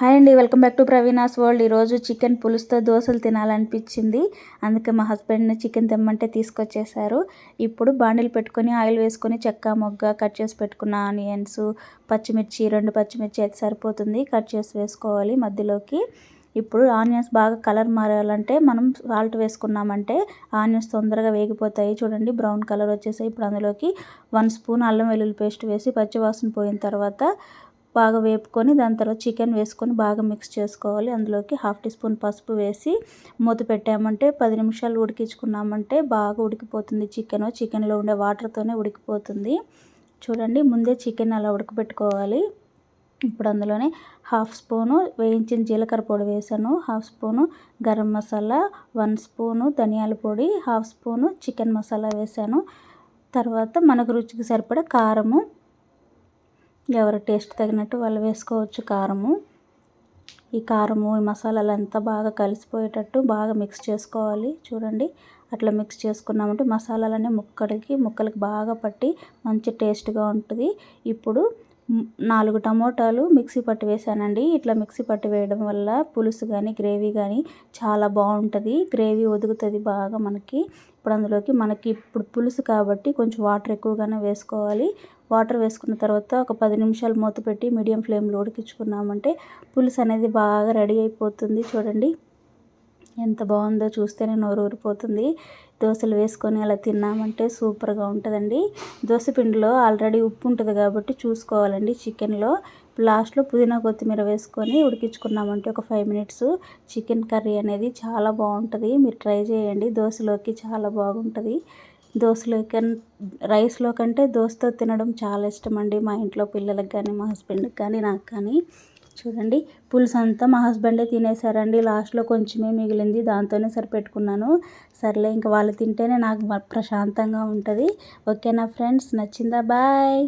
Hi అండి welcome back to Praveena's world. ఈరోజు chicken పులుసుతో దోశలు తినాలనిపించింది. అందుకే మా హస్బెండ్ని చికెన్ తెమ్మంటే తీసుకొచ్చేసారు ఇప్పుడు బాండిల్ పెట్టుకొని ఆయిల్ వేసుకొని చెక్క మొగ్గ కట్ చేసి పెట్టుకున్న ఆనియన్స్ పచ్చిమిర్చి రెండు పచ్చిమిర్చి అయితే సరిపోతుంది. కట్ చేసి వేసుకోవాలి మధ్యలోకి. ఇప్పుడు ఆనియన్స్ బాగా కలర్ మారాలంటే మనం సాల్ట్ వేసుకున్నామంటే ఆనియన్స్ తొందరగా వేగిపోతాయి. చూడండి బ్రౌన్ కలర్ వచ్చేసాయి. ఇప్పుడు అందులోకి వన్ స్పూన్ అల్లం వెల్లుల్లి పేస్ట్ వేసి పచ్చివాసన పోయిన తర్వాత బాగా వేపుకొని దాని తర్వాత చికెన్ వేసుకొని బాగా మిక్స్ చేసుకోవాలి. అందులోకి హాఫ్ టీ స్పూన్ పసుపు వేసి మూత పెట్టామంటే పది నిమిషాలు ఉడికించుకున్నామంటే బాగా ఉడికిపోతుంది చికెన్. చికెన్లో ఉండే వాటర్తోనే ఉడికిపోతుంది. చూడండి ముందే చికెన్ అలా ఉడకబెట్టుకోవాలి. ఇప్పుడు అందులోనే హాఫ్ స్పూను వేయించిన జీలకర్ర పొడి వేసాను. Half spoon garam masala one spoon ధనియాల పొడి హాఫ్ స్పూను చికెన్ మసాలా వేసాను. తర్వాత మనకు రుచికి సరిపడా కారము ఎవరి టేస్ట్ తగినట్టు వాళ్ళు వేసుకోవచ్చు కారము. ఈ కారము ఈ మసాలాలు అంతా బాగా కలిసిపోయేటట్టు బాగా మిక్స్ చేసుకోవాలి. చూడండి అట్లా మిక్స్ చేసుకున్నామంటే మసాలాలన్నీ ముక్కలకి ముక్కలకి బాగా పట్టి మంచి టేస్ట్గా ఉంటుంది. ఇప్పుడు నాలుగు టమోటాలు మిక్సీ పట్టి వేసానండి ఇట్లా మిక్సీ పట్టు వేయడం వల్ల పులుసు కానీ గ్రేవీ కానీ చాలా బాగుంటుంది. గ్రేవీ ఒదుగుతుంది బాగా మనకి. ఇప్పుడు అందులోకి మనకి ఇప్పుడు పులుసు కాబట్టి కొంచెం వాటర్ ఎక్కువగానే వేసుకోవాలి. వాటర్ వేసుకున్న తర్వాత ఒక పది నిమిషాలు మూత పెట్టి మీడియం ఫ్లేమ్లో ఉడికించుకున్నామంటే పులుసు అనేది బాగా రెడీ అయిపోతుంది చూడండి. ఎంత బాగుందో చూస్తేనే నోరు ఊరిపోతుంది. దోశలు వేసుకొని అలా తిన్నామంటే సూపర్గా ఉంటుందండి. దోశ పిండిలో ఆల్రెడీ ఉప్పు ఉంటుంది కాబట్టి చూసుకోవాలండి చికెన్లో. లాస్ట్లో పుదీనా కొత్తిమీర వేసుకొని ఉడికించుకున్నామంటే ఒక ఫైవ్ మినిట్స్ చికెన్ కర్రీ అనేది చాలా బాగుంటుంది. మీరు ట్రై చేయండి. దోశలోకి చాలా బాగుంటుంది. దోశలో రైస్లో కంటే దోశతో తినడం చాలా ఇష్టం అండి మా ఇంట్లో పిల్లలకు కానీ మా హస్బెండ్కి కానీ నాకు కానీ. చూడండి. పులుసు అంతా మా హస్బెండే తినేసారండి. లాస్ట్లో కొంచెమే మిగిలింది. దాంతోనే సరిపెట్టుకున్నాను. సర్లే ఇంకా వాళ్ళు తింటేనే నాకు ప్రశాంతంగా ఉంటుంది. ఓకేనా ఫ్రెండ్స్? నచ్చిందా? బాయ్!